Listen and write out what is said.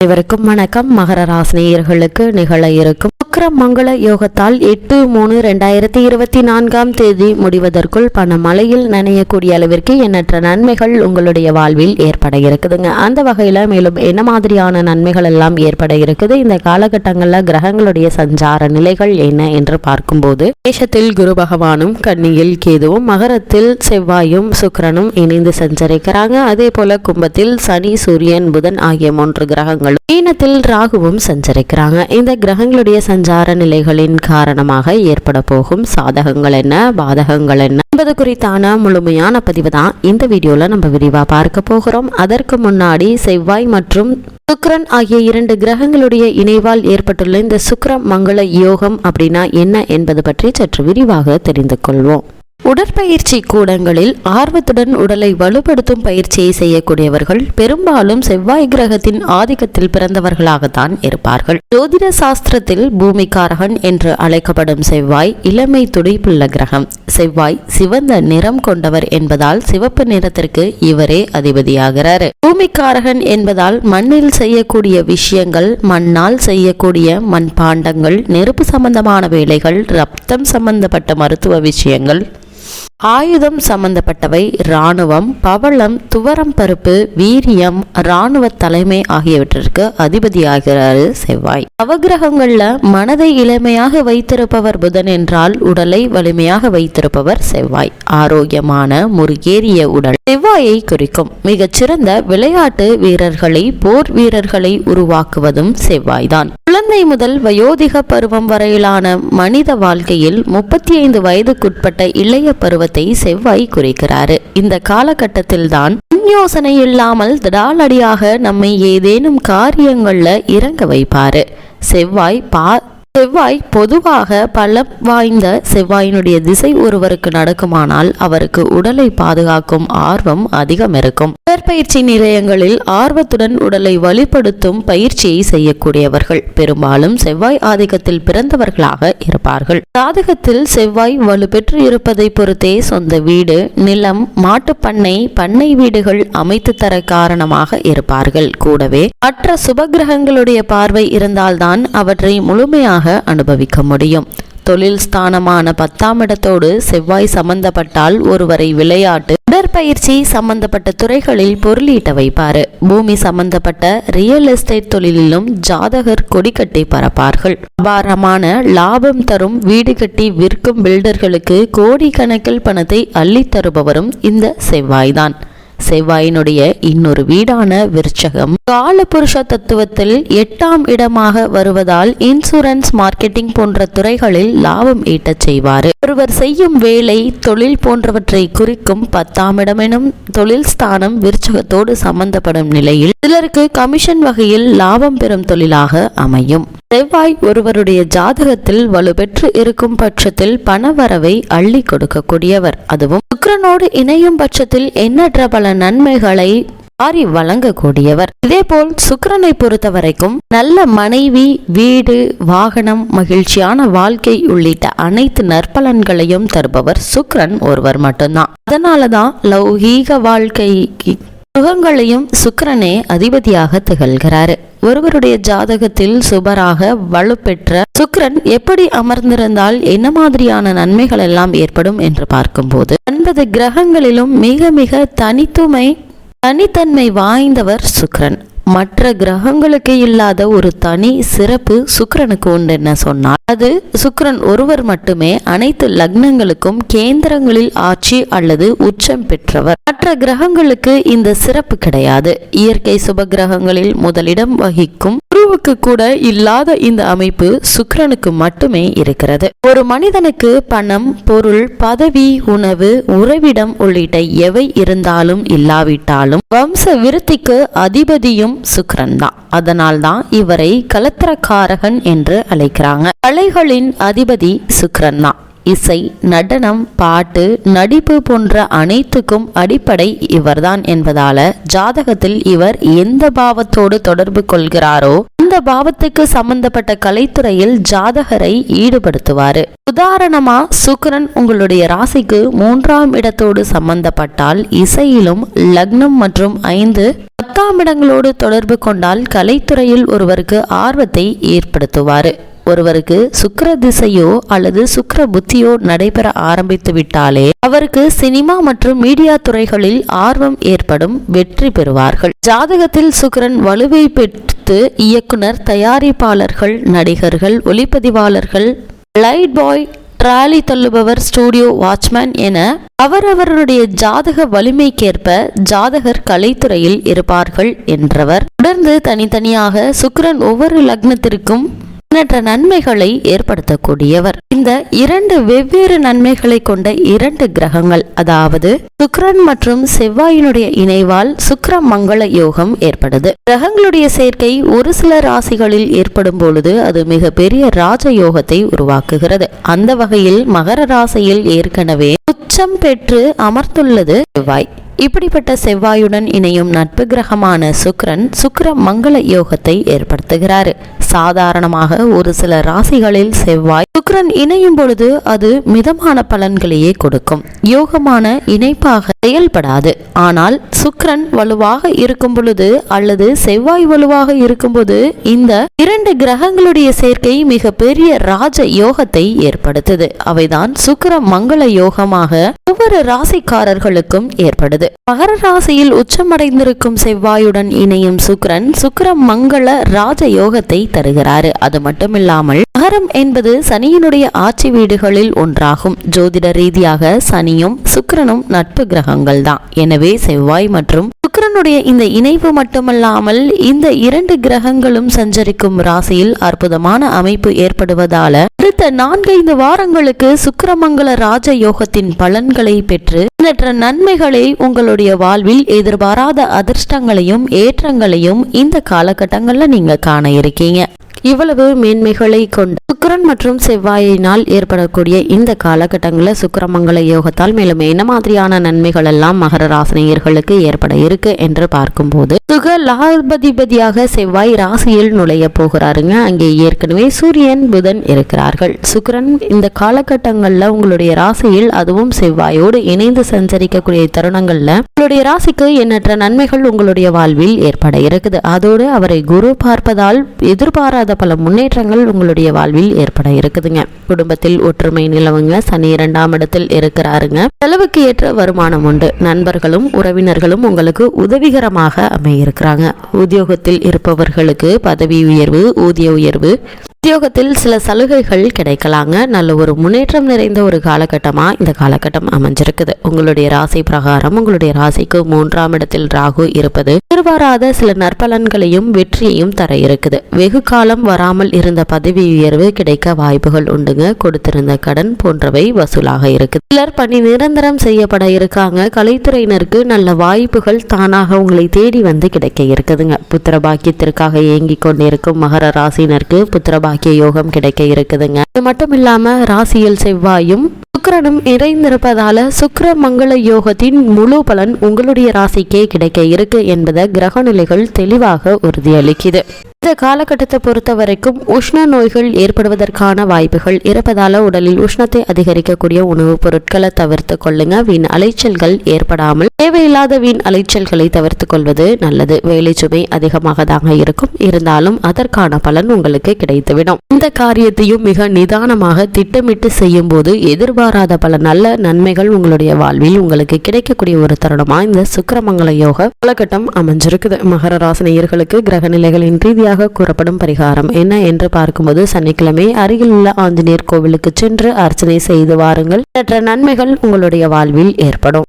அனைவருக்கும் வணக்கம். மகர ராசினியர்களுக்கு நிகழ இருக்கும் சுக்கிர மங்கள யோகத்தால் எட்டு மூணு ரெண்டாயிரத்தி இருபத்தி நான்காம் தேதி முடிவதற்குள் பண மழையில் நனையக்கூடிய அளவிற்கு எண்ணற்ற நன்மைகள் உங்களுடைய வாழ்வில் ஏற்பட இருக்குதுங்க. அந்த வகையில் மேலும் என்ன மாதிரியான நன்மைகள் எல்லாம் ஏற்பட இருக்குது? இந்த காலகட்டங்களில் கிரகங்களுடைய சஞ்சார நிலைகள் என்ன என்று பார்க்கும்போது தேசத்தில் குரு பகவானும் கன்னியில் கேதுவும் மகரத்தில் செவ்வாயும் சுக்கரனும் இணைந்து சஞ்சரிக்கிறாங்க. அதே போல கும்பத்தில் சனி சூரியன் புதன் ஆகிய மூன்று கிரகங்களும் மீனத்தில் ராகுவும் சஞ்சரிக்கிறாங்க. இந்த கிரகங்களுடைய சஞ்சார நிலைகளின் காரணமாக ஏற்பட போகும் சாதகங்கள் என்ன பாதகங்கள் என்ன என்பது குறித்தான முழுமையான பதிவு தான் இந்த வீடியோவில் நம்ம விரிவாக பார்க்க போகிறோம். அதற்கு முன்னாடி செவ்வாய் மற்றும் சுக்ரன் ஆகிய இரண்டு கிரகங்களுடைய இணைவால் ஏற்பட்டுள்ள இந்த சுக்ர மங்கள யோகம் அப்படின்னா என்ன என்பது பற்றி சற்று விரிவாக தெரிந்து கொள்வோம். உடற்பயிற்சி கூடங்களில் ஆர்வத்துடன் உடலை வலுப்படுத்தும் பயிற்சியை செய்யக்கூடியவர்கள் பெரும்பாலும் செவ்வாய் கிரகத்தின் ஆதிக்கத்தில் பிறந்தவர்களாகத்தான் இருப்பார்கள். ஜோதிட சாஸ்திரத்தில் பூமிக்காரகன் என்று அழைக்கப்படும் செவ்வாய் இளமை துடிப்புள்ள கிரகம். செவ்வாய் சிவந்த நிறம் கொண்டவர் என்பதால் சிவப்பு நிறத்திற்கு இவரே அதிபதியாகிறார். பூமிக்காரகன் என்பதால் மண்ணில் செய்யக்கூடிய விஷயங்கள் மண்ணால் செய்யக்கூடிய மண்பாண்டங்கள் நெருப்பு சம்பந்தமான வேலைகள் ரத்தம் சம்பந்தப்பட்ட மருத்துவ விஷயங்கள் ஆயுதம் சம்பந்தப்பட்டவை இராணுவம் பவளம் துவரம் பருப்பு வீரியம் இராணுவ தலைமை ஆகியவற்றிற்கு அதிபதியாகிறாரு செவ்வாய். நவகிரகங்கள்ல மனதை இளமையாக வைத்திருப்பவர் புதன் என்றால் உடலை வலிமையாக வைத்திருப்பவர் செவ்வாய். ஆரோக்கியமான முருகேறிய உடல் செவ்வாயை குறிக்கும் மிகச்சிறந்த விளையாட்டு வீரர்களை போர் வீரர்களை உருவாக்குவதும் செவ்வாய்தான். குழந்தை முதல் வயோதிக பருவம் வரையிலான மனித வாழ்க்கையில் முப்பத்தி ஐந்து வயதுக்குட்பட்ட இளைய பருவத்தை செவ்வாய் குறிக்கிறாரு. இந்த காலகட்டத்தில்தான் யோசனை இல்லாமல் திடாலடியாக நம்மை ஏதேனும் காரியங்களில் இறங்க வைப்பாரு. செவ்வாய் பா செவ்வாய் பொதுவாக பலம் வாய்ந்த செவ்வாயினுடைய திசை ஒருவருக்கு நடக்குமானால் அவருக்கு உடலை பாதுகாக்கும் ஆர்வம் அதிகம் இருக்கும் உடற்பயிற்சி நிலையங்களில் ஆர்வத்துடன் உடலை வலுப்படுத்தும் பயிற்சியை செய்யக்கூடியவர்கள். பெரும்பாலும் செவ்வாய் ஆதிக்கத்தில் பிறந்தவர்களாக இருப்பார்கள். சாதகத்தில் செவ்வாய் வலுப்பெற்று இருப்பதை பொறுத்தே சொந்த வீடு நிலம் மாட்டுப்பண்ணை பண்ணை வீடுகள் அமைத்து தர காரணமாக இருப்பார்கள். கூடவே மற்ற சுபகிரகங்களுடைய பார்வை இருந்தால்தான் அவற்றை முழுமையாக அனுபவிக்க முடியும். தொழில் ஸ்தானமான பத்தாம் இடத்தோடு செவ்வாய் சம்பந்தப்பட்டால் ஒருவரை விளையாட்டு உடற்பயிற்சி சம்பந்தப்பட்ட துறைகளில் பொருளீட்ட வைப்பாரு. பூமி சம்பந்தப்பட்ட ரியல் எஸ்டேட் தொழிலிலும் ஜாதகர் கொடி கட்டி பரப்பார்கள் அபாரமான லாபம் தரும் வீடு கட்டி விற்கும் பில்டர்களுக்கு கோடிக்கணக்கில் பணத்தை அள்ளித்தருபவரும் இந்த செவ்வாய்தான். செவ்வாயினுடைய இன்னொரு வீடான விருச்சகம். காலபுருஷ தத்துவத்தில் எட்டாம் இடமாக வருவதால் இன்சூரன்ஸ் மார்க்கெட்டிங் போன்ற துறைகளில் லாபம் ஈட்டச் செய்வார். ஒருவர் செய்யும் வேலை தொழில் போன்றவற்றை குறிக்கும் பத்தாம் இடமெனும் தொழில் ஸ்தானம் விருச்சகத்தோடு சம்பந்தப்படும் நிலையில் சிலருக்கு கமிஷன் வகையில் லாபம் பெறும் தொழிலாக அமையும். செவ்வாய் ஒருவருடைய ஜாதகத்தில் வலுப்பெற்று இருக்கும் பட்சத்தில் பணவரவை அள்ளி கொடுக்கக்கூடியவர். அதுவும் சுக்கரனோடு இணையும் பட்சத்தில் எண்ணற்ற பல நன்மைகளை வாரி வழங்கக்கூடியவர். இதேபோல் போல் பொறுத்த வரைக்கும் நல்ல மனைவி வீடு வாகனம் மகிழ்ச்சியான வாழ்க்கை உள்ளிட்ட அனைத்து நற்பலன்களையும் தருபவர் சுக்கரன் ஒருவர் மட்டும்தான். அதனாலதான் லௌகீக வாழ்க்கைக்கு சுகங்களையும் சுக்கிரனே அதிபதியாக திகழ்கிறாரு. ஒருவருடைய ஜாதகத்தில் சுபராக வலுப்பெற்ற சுக்கரன் எப்படி அமர்ந்திருந்தால் என்ன மாதிரியான நன்மைகள் எல்லாம் ஏற்படும் என்று பார்க்கும்போது ஒன்பது கிரகங்களிலும் மிக மிக தனித்துமை தனித்தன்மை வாய்ந்தவர் சுக்கரன். மற்ற கிரகங்களுக்கு இல்லாத ஒரு தனி சிறப்பு சுக்கரனுக்கு உண்டு என்ன சொன்னால் அது சுக்கரன் ஒருவர் மட்டுமே அனைத்து லக்னங்களுக்கும் கேந்திரங்களில் ஆட்சி அல்லது உச்சம் பெற்றவர். மற்ற கிரகங்களுக்கு இந்த சிறப்பு கிடையாது. இயற்கை சுப கிரகங்களில் முதலிடம் வகிக்கும் குருவுக்கு கூட இல்லாத இந்த அமைப்பு சுக்கரனுக்கு மட்டுமே இருக்கிறது. ஒரு மனிதனுக்கு பணம் பொருள் பதவி உணவு உறவிடம் உள்ளிட்ட எவை இருந்தாலும் இல்லாவிட்டாலும் வம்ச விருத்திக்கு அதிபதியும் சுக்கரன் தான். அதனால் தான் இவரை கலத்திரக்காரகன் என்று அழைக்கிறாங்க. கலைகளின் அதிபதி சுக்கரன் தான். இசை நடனம் பாட்டு நடிப்பு போன்ற அனைத்துக்கும் அடிப்படை இவர்தான் என்பதால ஜாதகத்தில் இவர் எந்த பாவத்தோடு தொடர்பு கொள்கிறாரோ அந்த பாவத்துக்கு சம்பந்தப்பட்ட கலைத்துறையில் ஜாதகரை ஈடுபடுத்துவார். உதாரணமா சுக்கரன் உங்களுடைய ராசிக்கு மூன்றாம் இடத்தோடு சம்பந்தப்பட்டால் இசையிலும் லக்னம் மற்றும் ஐந்து பத்தாம் இடங்களோடு தொடர்பு கொண்டால் கலைத்துறையில் ஒருவருக்கு ஆர்வத்தை ஏற்படுத்துவார். ஒருவருக்கு சுக்கர திசையோ அல்லது சுக்கர புத்தியோ நடைபெற ஆரம்பித்து விட்டாலே அவருக்கு சினிமா மற்றும் மீடியா துறைகளில் ஆர்வம் ஏற்படும் வெற்றி பெறுவார்கள். ஜாதகத்தில் சுக்கரன் வலுவை பெற்று இயக்குனர் தயாரிப்பாளர்கள் நடிகர்கள் ஒளிப்பதிவாளர்கள் லைட் பாய் ட்ராலி தள்ளுபவர் ஸ்டூடியோ வாட்ச்மேன் என அவரவருடைய ஜாதக வலிமைக்கேற்ப ஜாதகர் கலைத்துறையில் இருப்பார்கள் என்றவர். தொடர்ந்து தனித்தனியாக சுக்கரன் ஒவ்வொரு லக்னத்திற்கும் எண்ணற்ற நன்மைகளை ஏற்படுத்தக்கூடியவர். இந்த இரண்டு வெவ்வேறு நன்மைகளை கொண்ட இரண்டு கிரகங்கள் அதாவது சுக்ரன் மற்றும் செவ்வாயினுடைய இணைவால் சுக்கிர மங்கள யோகம் ஏற்படுது. கிரகங்களுடைய சேர்க்கை ஒரு சில ராசிகளில் ஏற்படும் பொழுது அது மிக பெரிய ராஜ யோகத்தை உருவாக்குகிறது. அந்த வகையில் மகர ராசியில் ஏற்கனவே உச்சம் பெற்று அமர்ந்துள்ளது செவ்வாய். இப்படிப்பட்ட செவ்வாயுடன் இணையும் நட்பு கிரகமான சுக்ரன் சுக்ர மங்கள யோகத்தை ஏற்படுத்துகிறார். சாதாரணமாக ஒரு சில ராசிகளில் செவ்வாய் சுக்கிரன் இணையும் பொழுது அது மிதமான பலன்களையே கொடுக்கும். யோகமான இணைப்பாக செயல்படாது. ஆனால் சுக்ரன் வலுவாக இருக்கும் பொழுது அல்லது செவ்வாய் வலுவாக இருக்கும்போது இந்த இரண்டு கிரகங்களுடைய சேர்க்கை மிக பெரிய ராஜ யோகத்தை ஏற்படுத்துது. அவைதான் சுக்கர மங்கள யோகமாக ஒவ்வொரு ராசிக்காரர்களுக்கும் ஏற்படுது. மகர ராசியில் உச்சமடைந்திருக்கும் செவ்வாயுடன் இணையும் சுக்ரன் சுக்கர மங்கள ராஜ யோகத்தை தரும். வருகிறார். அது மட்டுமில்லாமல் மகரம் என்பது சனியினுடைய ஆட்சி வீடுகளில் ஒன்றாகும். ஜோதிட ரீதியாக சனியும் சுக்கரனும் நட்பு கிரகங்கள் தான் எனவே செவ்வாய் மற்றும் சுக்கரனுடைய இந்த இணைவு மட்டுமல்லாமல் இந்த இரண்டு கிரகங்களும் சஞ்சரிக்கும் ராசியில் அற்புதமான அமைப்பு ஏற்படுவதால அடுத்த நான்கைந்து வாரங்களுக்கு சுக்கரமங்கல ராஜ யோகத்தின் பலன்களை பெற்று எண்ணற்ற நன்மைகளை உங்களுடைய வாழ்வில் எதிர்பாராத அதிர்ஷ்டங்களையும் ஏற்றங்களையும் இந்த காலகட்டங்களில் நீங்க காண இருக்கீங்க. இவ்வளவு மேன்மைகளை கொண்ட சுக்கிரன் மற்றும் செவ்வாயினால் ஏற்படக்கூடிய இந்த காலகட்டங்களில் சுக்கரமங்கல யோகத்தால் மேலும் என்ன மாதிரியான நன்மைகள் எல்லாம் மகர ராசினியர்களுக்கு ஏற்பட இருக்கு என்று பார்க்கும்போது சுக லாபதிபதியாக செவ்வாய் ராசியில் நுழைய போகிறாருங்க. அங்கே ஏற்கனவே சூரியன் புதன் இருக்கிறார்கள். சுக்கரன் இந்த காலகட்டங்களில் உங்களுடைய ராசியில் அதுவும் செவ்வாயோடு இணைந்து சஞ்சரிக்கக்கூடிய தருணங்கள்ல உங்களுடைய ராசிக்கு எண்ணற்ற நன்மைகள் உங்களுடைய வாழ்வில் ஏற்பட இருக்குது. அதோடு அவரை குரு பார்ப்பதால் எதிர்பாராத பல முன்னேற்றங்கள் உங்களுடைய வாழ்வில் ஏற்பட இருக்குதுங்க. குடும்பத்தில் ஒற்றுமை நிலவுங்க. சனி இரண்டாம் இடத்தில் இருக்கிறாருங்க. செலவுக்கு ஏற்ற வருமானம் உண்டு. நண்பர்களும் உறவினர்களும் உங்களுக்கு உதவிகரமாக அமையிருக்கிறாங்க உத்தியோகத்தில் இருப்பவர்களுக்கு பதவி உயர்வு ஊதிய உயர்வு உத்தியோகத்தில் சில சலுகைகள் கிடைக்கலாங்க. நல்ல ஒரு முன்னேற்றம் நிறைந்த ஒரு காலகட்டமா இந்த காலகட்டம் அமைஞ்சிருக்குது. உங்களுடைய ராசி பிரகாரம் உங்களுடைய ராசிக்கு மூன்றாம் இடத்தில் ராகு இருப்பது எதிர்பாராத சில நற்பலன்களையும் வெற்றியையும் தர இருக்குது. வெகு காலம் வராமல் இருந்த பதவி உயர்வு கிடைக்க வாய்ப்புகள் உண்டுங்க. கொடுத்திருந்த கடன் போன்றவை வசூலாக இருக்குது. சிலர் பணி நிரந்தரம் செய்யப்பட இருக்காங்க. கலைத்துறையினருக்கு நல்ல வாய்ப்புகள் தானாக உங்களை தேடி வந்து கிடைக்க இருக்குதுங்க. புத்திர பாக்கியத்திற்காக ஏங்கிக் கொண்டிருக்கும் மகர ராசினருக்கு புத்திர பாக்கிய யோகம் கிடைக்க இருக்குதுங்க. இது மட்டும் இல்லாம ராசியில் செவ்வாயும் சுக்கிரனும் இணைந்திருப்பதால சுக்கர மங்கள யோகத்தின் முழு பலன் உங்களுடைய ராசிக்கே கிடைக்க இருக்கு என்பதை கிரக நிலைகள் தெளிவாக உறுதியளிக்குது. இந்த காலகட்டத்தை பொறுத்த வரைக்கும் உஷ்ண நோய்கள் ஏற்படுவதற்கான வாய்ப்புகள் இருப்பதால உடலில் உஷ்ணத்தை அதிகரிக்கக்கூடிய உணவுப் பொருட்களை தவிர்த்து கொள்ளுங்க. வீண் அலைச்சல்கள் ஏற்படாமல் தேவையில்லாத வீண் அலைச்சல்களை தவிர்த்து கொள்வது நல்லது. வேலை சுமை அதிகமாக தாங்க இருக்கும். இருந்தாலும் அதற்கான பலன் உங்களுக்கு கிடைத்துவிடும். இந்த காரியத்தையும் மிக நிதானமாக திட்டமிட்டு செய்யும் போது எதிர்பாராத பல நல்ல நன்மைகள் உங்களுடைய வாழ்வில் உங்களுக்கு கிடைக்கக்கூடிய ஒரு தருணமா இந்த சுக்கரமங்கல யோக காலகட்டம் அமைஞ்சிருக்குது. மகர ராசினியர்களுக்கு கிரக நிலைகளின் ரீதியாக கூறப்படும் பரிகாரம் என்ன என்று பார்க்கும்போது சனிக்கிழமை அருகில் உள்ள ஆஞ்சநேயர் கோவிலுக்கு சென்று அர்ச்சனை செய்து வாருங்கள். மற்ற நன்மைகள் உங்களுடைய வாழ்வில் ஏற்படும்.